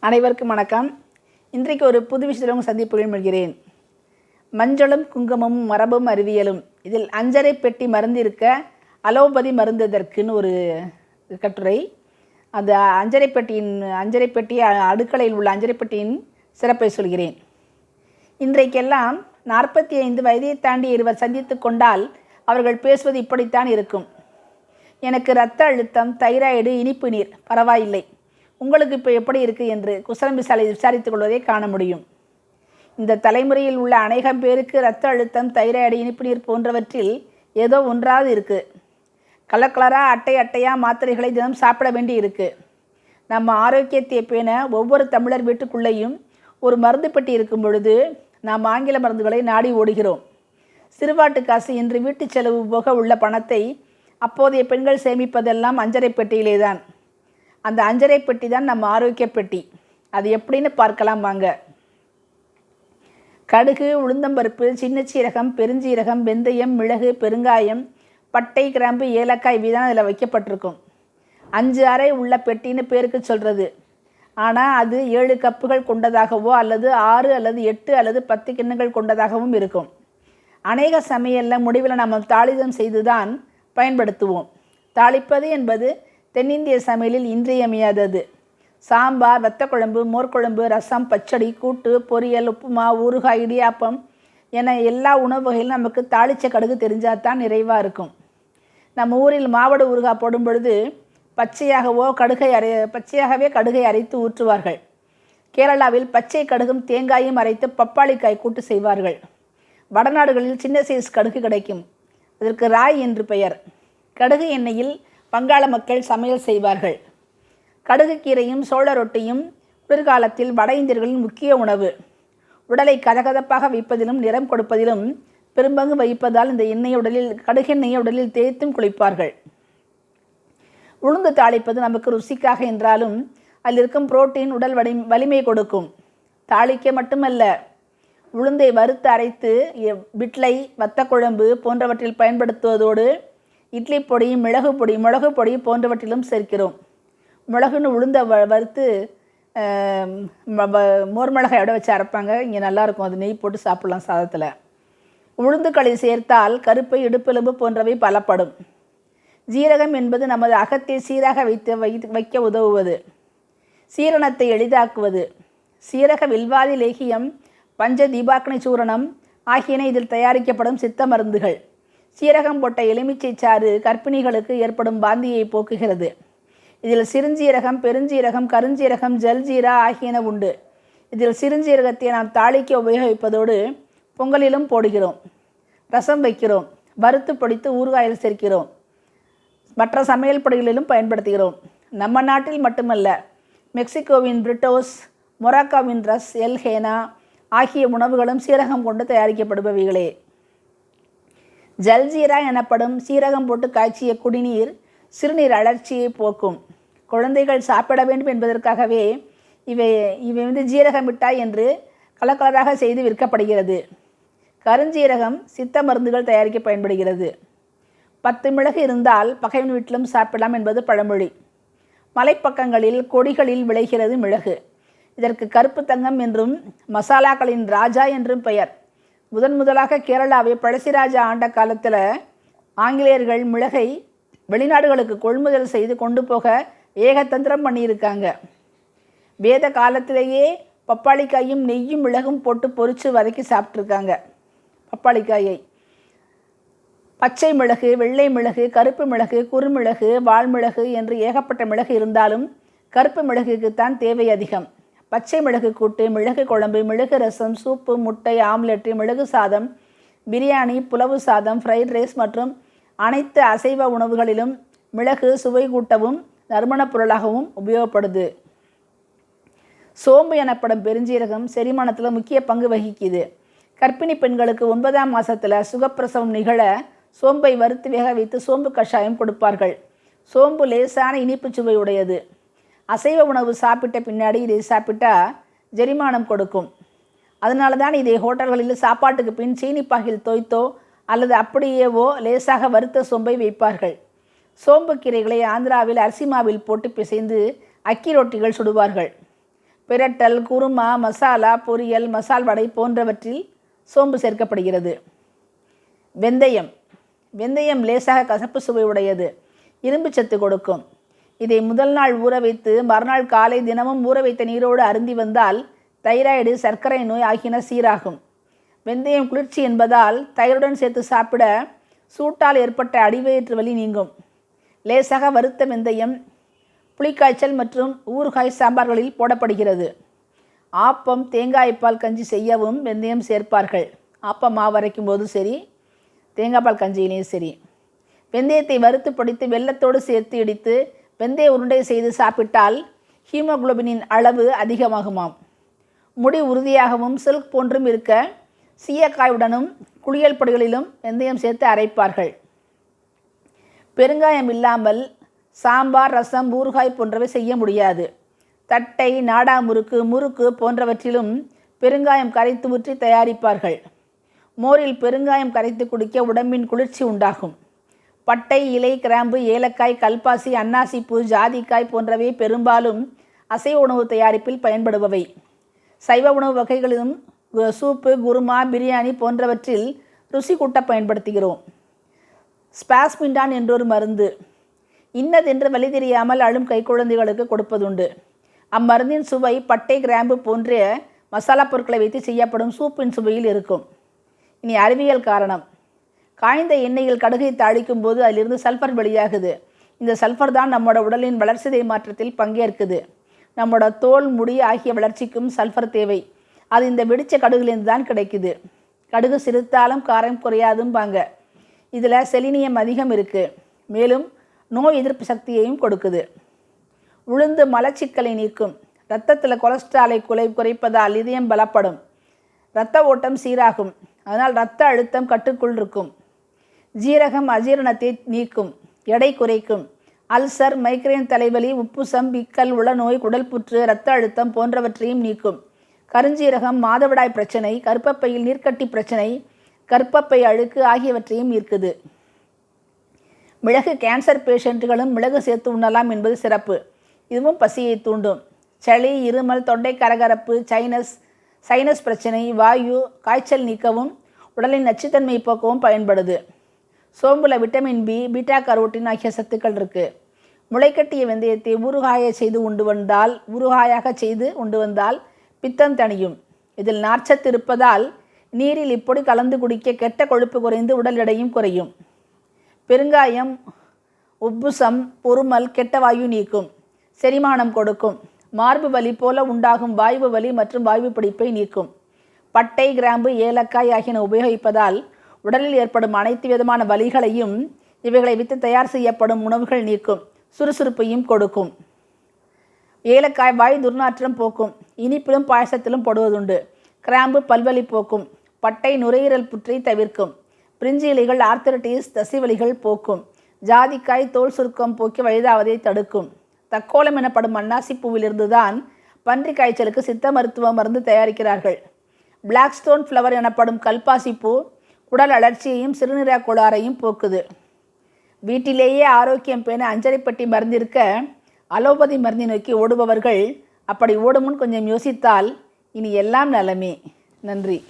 அனைவருக்கும் வணக்கம். இன்றைக்கு ஒரு புது விஷயத்தில் உங்கள் சந்திப்புகள் மொழிகிறேன் மஞ்சளும் குங்குமமும் மரபும் அறிவியலும். இதில் அஞ்சரை பெட்டி மருந்து இருக்க அலோபதி மருந்ததற்குன்னு ஒரு கட்டுரை. அந்த அஞ்சரை பெட்டியின் அஞ்சரை பெட்டி அடுக்கலையில் உள்ள அஞ்சரை பெட்டியின் சிறப்பை சொல்கிறேன். இன்றைக்கெல்லாம் நாற்பத்தி ஐந்து வயதை தாண்டி இருவர் சந்தித்து கொண்டால் அவர்கள் பேசுவது இப்படித்தான் இருக்கும். எனக்கு இரத்த அழுத்தம் தைராய்டு இனிப்பு நீர் பரவாயில்லை. உங்களுக்கு இப்போ எப்படி இருக்குது என்று குசலம் விசாரி விசாரித்துக் கொள்வதை காண முடியும். இந்த தலைமுறையில் உள்ள அநேகம் பேருக்கு இரத்த அழுத்தம் தைராய்டு இனிப்பு நீர் போன்றவற்றில் ஏதோ ஒன்றாவது இருக்குது கலர் கலராக அட்டை அட்டையாக மாத்திரைகளை தினம் சாப்பிட வேண்டி இருக்குது நம்ம ஆரோக்கியத்தை பேண ஒவ்வொரு தமிழர் வீட்டுக்குள்ளேயும் ஒரு மருந்து பெட்டி இருக்கும் பொழுது நாம் ஆங்கில மருந்துகளை நாடி ஓடுகிறோம். சிறுவாட்டு காசு இன்று வீட்டு செலவு போக உள்ள பணத்தை அப்போதைய பெண்கள் சேமிப்பதெல்லாம் அஞ்சரை பெட்டியிலே தான் அந்த அஞ்சரை பெட்டி தான் நம்ம ஆரோக்கிய பெட்டி. அது எப்படின்னு பார்க்கலாம் வாங்க. கடுகு உளுந்தம்பருப்பு சின்ன சீரகம் பெருஞ்சீரகம் வெந்தயம் மிளகு பெருங்காயம் பட்டை கிராம்பு ஏலக்காய் வீதான் அதில் வைக்கப்பட்டிருக்கும். அஞ்சு அறை உள்ள பெட்டின்னு பேருக்கு சொல்கிறது ஆனால் அது ஏழு கப்புகள் கொண்டதாகவோ அல்லது ஆறு அல்லது எட்டு அல்லது பத்து கிண்ணங்கள் கொண்டதாகவும் இருக்கும். அநேக சமையலில் முடிவில் நம்ம தாளிதம் செய்து தான் பயன்படுத்துவோம். தாளிப்பது என்பது தென்னிந்திய சமையலில் இன்றியமையாதது. சாம்பார் வத்தக்குழம்பு மோர்க்குழம்பு ரசம் பச்சடி கூட்டு பொரியல் உப்புமா ஊறுகாய் இடியாப்பம் என எல்லா உணவு வகையிலும் நமக்கு தாளிச்ச கடுகு தெரிஞ்சால் தான் நிறைவாக இருக்கும். நம்ம ஊரில் மாவடு ஊறுகாய் போடும் பொழுது பச்சையாகவோ கடுகை அரை பச்சையாகவே கடுகை அரைத்து ஊற்றுவார்கள். கேரளாவில் பச்சை கடுகும் தேங்காயும் அரைத்து பப்பாளிக்காய் கூட்டு செய்வார்கள். வடநாடுகளில் சின்ன சைஸ் கடுகு கிடைக்கும். அதற்கு ராய் என்று பெயர். கடுகு எண்ணெயில் வங்காள மக்கள் சமையல் செய்வார்கள். கடுகு கீரையும் சோழ ரொட்டியும் குளிர்காலத்தில் வட இந்தியர்களின் முக்கிய உணவு. உடலை கதகதப்பாக வைப்பதிலும் நிறம் கொடுப்பதிலும் பெரும்பங்கு வகிப்பதால் இந்த எண்ணெய் உடலில் கடுகெண்ணெயை உடலில் தேய்த்தும் குளிப்பார்கள். உளுந்து தாளிப்பது நமக்கு ருசிக்காக என்றாலும் அதில் இருக்கும் புரோட்டீன் உடல் வலி வலிமை கொடுக்கும். தாளிக்க மட்டுமல்ல உளுந்தை வறுத்து அரைத்து விட்லை வத்தக்குழம்பு போன்றவற்றில் பயன்படுத்துவதோடு இட்லி பொடி மிளகு பொடி மிளகு பொடி போன்றவற்றிலும் சேர்க்கிறோம். மிளகுன்னு உளுந்த வ வறுத்து மோர் மிளகாய் இட வச்சு அரைப்பாங்க இங்கே நல்லாயிருக்கும் அது நெய் போட்டு சாப்பிட்லாம் சாதத்தில். உளுந்துக்களை சேர்த்தால் கருப்பை இடுப்பெலும்பு போன்றவை பலப்படும். ஜீரகம் என்பது நமது அகத்தை சீராக வைத்து வை வைக்க உதவுவது. சீரணத்தை எளிதாக்குவது. சீரக வில்வாதி லேகியம் பஞ்ச தீபாக்னி சூரணம் ஆகியன இதில் தயாரிக்கப்படும் சித்த மருந்துகள். சீரகம் போட்ட எலுமிச்சை சாறு கர்ப்பிணிகளுக்கு ஏற்படும் பாந்தியை போக்குகிறது. இதில் சிறுஞ்சீரகம் பெருஞ்சீரகம் கருஞ்சீரகம் ஜல்ஜீரா ஆகியன உண்டு. இதில் சிறுஞ்சீரகத்தை நாம் தாளிக்க உபயோகிப்பதோடு பொங்கலிலும் போடுகிறோம். ரசம் வைக்கிறோம். வறுத்து பொடித்து ஊறுகாயில் சேர்க்கிறோம். மற்ற சமையல் பொடிகளிலும் பயன்படுத்துகிறோம். நம்ம நாட்டில் மட்டுமல்ல மெக்சிகோவின் பிரிட்டோஸ் மொராக்காவின் ரஸ் எல் ஹேனா ஆகிய உணவுகளும் சீரகம் கொண்டு தயாரிக்கப்படுபவைகளே. ஜல்ஜீரா எனப்படும் சீரகம் போட்டு காய்ச்சிய குடிநீர் சிறுநீர் அழற்சியை போக்கும். குழந்தைகள் சாப்பிட வேண்டும் என்பதற்காகவே இவை இவை வந்து ஜீரக மிட்டாய் என்று கலக்கலராக செய்து விற்கப்படுகிறது. கருஞ்சீரகம் சித்த மருந்துகள் தயாரிக்க பயன்படுகிறது. பத்து மிளகு இருந்தால் பகைவன் வீட்டிலும் சாப்பிடலாம் என்பது பழமொழி. மலைப்பக்கங்களில் கொடிகளில் விளைகிறது மிளகு. இதற்கு கருப்பு தங்கம் என்றும் மசாலாக்களின் ராஜா என்றும் பெயர். முதன் முதலாக கேரளாவை பழசிராஜா ஆண்ட காலத்தில் ஆங்கிலேயர்கள் மிளகை வெளிநாடுகளுக்கு கொள்முதல் செய்து கொண்டு போக ஏகதந்திரம் பண்ணியிருக்காங்க. வேத காலத்திலேயே பப்பாளிக்காயும் நெய்யும் மிளகும் போட்டு பொறிச்சு வதக்கி சாப்பிட்ருக்காங்க பப்பாளிக்காயை. பச்சை மிளகு வெள்ளை மிளகு கருப்பு மிளகு குறுமிளகு வால்மிளகு என்று ஏகப்பட்ட மிளகு இருந்தாலும் கருப்பு மிளகுக்குத்தான் தேவை அதிகம். பச்சை மிளகு கூட்டு மிளகு குழம்பு மிளகு ரசம் சூப்பு முட்டை ஆம்லெட்டு மிளகு சாதம் பிரியாணி புலவு சாதம் ஃப்ரைட் ரைஸ் மற்றும் அனைத்து அசைவ உணவுகளிலும் மிளகு சுவை கூட்டவும் நறுமணப் பொருளாகவும் உபயோகப்படுது. சோம்பு எனப்படும் பெருஞ்சீரகம் செரிமானத்தில் முக்கிய பங்கு வகிக்குது. கர்ப்பிணி பெண்களுக்கு ஒன்பதாம் மாதத்தில் சுகப்பிரசவம் நிகழ சோம்பை வறுத்து வேக வைத்து சோம்பு கஷாயம் கொடுப்பார்கள். சோம்பு லேசான இனிப்பு சுவை உடையது. அசைவ உணவு சாப்பிட்ட பின்னாடி இதை சாப்பிட்டா ஜெரிமானம் கொடுக்கும். அதனால தான் இதை ஹோட்டல்களில் சாப்பாட்டுக்கு பின் சீனிப்பாகில் தோய்த்தோ அல்லது அப்படியேவோ லேசாக வறுத்த சோம்பை வைப்பார்கள். சோம்பு கீரைகளை ஆந்திராவில் அரிசி மாவில் போட்டு பிசைந்து அக்கி ரொட்டிகள் சுடுவார்கள். பிரட்டல் குருமா மசாலா பொரியல் மசால் வடை போன்றவற்றில் சோம்பு சேர்க்கப்படுகிறது. வெந்தயம். வெந்தயம் லேசாக கசப்பு சுவை உடையது. இரும்பு சத்து கொடுக்கும். இதை முதல் நாள் ஊற வைத்து மறுநாள் காலை தினமும் ஊற வைத்த நீரோடு அருந்தி வந்தால் தைராய்டு சர்க்கரை நோய் ஆகியன சீராகும். வெந்தயம் குளிர்ச்சி என்பதால் தயிருடன் சேர்த்து சாப்பிட சூட்டால் ஏற்பட்ட அடிவயிற்று வலி நீங்கும். லேசாக வறுத்த வெந்தயம் புளிக்காய்ச்சல் மற்றும் ஊறுகாய் சாம்பார்களில் போடப்படுகிறது. ஆப்பம் தேங்காய்ப்பால் கஞ்சி செய்யவும் வெந்தயம் சேர்ப்பார்கள். ஆப்பம் மாவு அரைக்கும் போதும் சரி தேங்காய்ப்பால் கஞ்சியிலையும் சரி. வெந்தயத்தை வறுத்து பொடித்து வெள்ளத்தோடு சேர்த்து இடித்து வெந்தய உருண்டை செய்து சாப்பிட்டால் ஹீமோகுளோபினின் அளவு அதிகமாகுமாம். முடி உறுதியாகவும் சில்க் போன்றும் இருக்க சீயக்காயுடனும் குளியல் பொடிகளிலும் வெந்தயம் சேர்த்து அரைப்பார்கள். பெருங்காயம் இல்லாமல் சாம்பார் ரசம் ஊறுகாய் போன்றவை செய்ய முடியாது. தட்டை நாடா முறுக்கு முறுக்கு போன்றவற்றிலும் பெருங்காயம் கரைத்து ஊற்றி தயாரிப்பார்கள். மோரில் பெருங்காயம் கரைத்து குடிக்க உடம்பின் குளிர்ச்சி உண்டாகும். பட்டை இலை கிராம்பு ஏலக்காய் கல்பாசி அன்னாசிப்பூ ஜாதிக்காய் போன்றவை பெரும்பாலும் அசைவ உணவு தயாரிப்பில் பயன்படுபவை. சைவ உணவு வகைகளிலும் கு- சூப்பு குருமா பிரியாணி போன்றவற்றில் ருசி கூட்ட பயன்படுத்துகிறோம். ஸ்பாஸ்மிண்டான் என்றொரு மருந்து. இன்னதென்று வழி தெரியாமல் அழும் கைக்குழந்தைகளுக்கு கொடுப்பதுண்டு. அம்மருந்தின் சுவை பட்டை கிராம்பு போன்ற மசாலா பொருட்களை வைத்து செய்யப்படும் சூப்பின் சுவையில் இருக்கும். இனி அறிவியல் காரணம். காய்ந்த எண்ணெயில் கடுகை தாளிக்கும் போது அதிலிருந்து சல்ஃபர் வெளியாகுது. இந்த சல்ஃபர் தான் நம்மளோட உடலின் வளர்சிதை மாற்றத்தில் பங்கேற்குது. நம்மளோட தோல் முடி ஆகிய வளர்ச்சிக்கும் சல்ஃபர் தேவை. அது இந்த வெடிச்ச கடுகுலேருந்து தான் கிடைக்குது. கடுகு சிறுத்தாலும் காரம் குறையாதும்பாங்க இதில் செலினியம் அதிகம் இருக்குது மேலும் நோய் எதிர்ப்பு சக்தியையும் கொடுக்குது. உளுந்து மலச்சிக்கலை நீக்கும். ரத்தத்தில் கொலஸ்ட்ராலை குலை குறைப்பதால் இதயம் பலப்படும். இரத்த ஓட்டம் சீராகும். அதனால் இரத்த அழுத்தம் கட்டுக்குள் இருக்கும். ஜீரகம் அஜீரணத்தை நீக்கும் எடை குறைக்கும் அல்சர் மைக்ரேன் தலைவலி உப்புசம் பிக்கல் உளநோய் குடல்புற்று இரத்த அழுத்தம் போன்றவற்றையும் நீக்கும். கருஞ்சீரகம் மாதவிடாய் பிரச்சனை கர்ப்பப்பையில் நீர்க்கட்டி பிரச்சனை கற்பப்பை அழுக்கு ஆகியவற்றையும் ஈர்க்குது. மிளகு கேன்சர் பேஷண்ட்டுகளும் மிளகு சேர்த்து உண்ணலாம் என்பது சிறப்பு. இதுவும் பசியை தூண்டும். சளி இருமல் தொண்டை கரகரப்பு சைனஸ் சைனஸ் பிரச்சனை வாயு காய்ச்சல் நீக்கவும் உடலின் நச்சுத்தன்மை போக்கவும் பயன்படுது. சோம்புல விட்டமின் பி பீட்டா கரோட்டின் ஆகிய சத்துக்கள் இருக்குது முளைக்கட்டிய வெந்தயத்தை ஊறுகாய செய்து உண்டு வந்தால் ஊறுகாயாக செய்து உண்டு வந்தால் பித்தம் தணியும். இதில் நார்ச்சத்து இருப்பதால் நீரில் இப்படி கலந்து குடிக்க கெட்ட கொழுப்பு குறைந்து உடல் எடையும் குறையும். பெருங்காயம் உப்புசம் பொறுமல் கெட்ட வாயு நீக்கும். செரிமானம் கொடுக்கும். மார்பு வலி போல உண்டாகும் வாய்வு வலி மற்றும் வாய்வு பிடிப்பை நீக்கும். பட்டை கிராம்பு ஏலக்காய் ஆகியன உபயோகிப்பதால் உடலில் ஏற்படும் அனைத்து விதமான வலிகளையும் இவைகளை வித்து தயார் செய்யப்படும் உணவுகள் நீக்கும் சுறுசுறுப்பையும் கொடுக்கும். ஏலக்காய் வாய் துர்நாற்றம் போக்கும் இனிப்பிலும் பாயசத்திலும் போடுவதுண்டு. கிராம்பு பல்வலி போக்கும் பட்டை நுரையீரல் புற்றை தவிர்க்கும். பிரிஞ்சி இலைகள் ஆர்த்தரட்டிஸ் தசிவலிகள் போக்கும். ஜாதிக்காய் தோல் சுருக்கம் போக்கி வயதாவதை தடுக்கும். தக்கோலம் எனப்படும் அன்னாசி பூவிலிருந்து தான் பன்றி காய்ச்சலுக்கு சித்த மருத்துவ மருந்து தயாரிக்கிறார்கள். பிளாக் ஸ்டோன் ஃப்ளவர் எனப்படும் கல்பாசி பூ உடல் அழற்சியையும் சிறுநீரக கோளாறையும் போக்குது. வீட்டிலேயே ஆரோக்கியம் பேண அஞ்சரைப்பட்டி மருந்திருக்க அலோபதி மருந்தை நோக்கி ஓடுபவர்கள் அப்படி ஓடும் முன் கொஞ்சம் யோசித்தால் இனி எல்லாம் நலமே. நன்றி.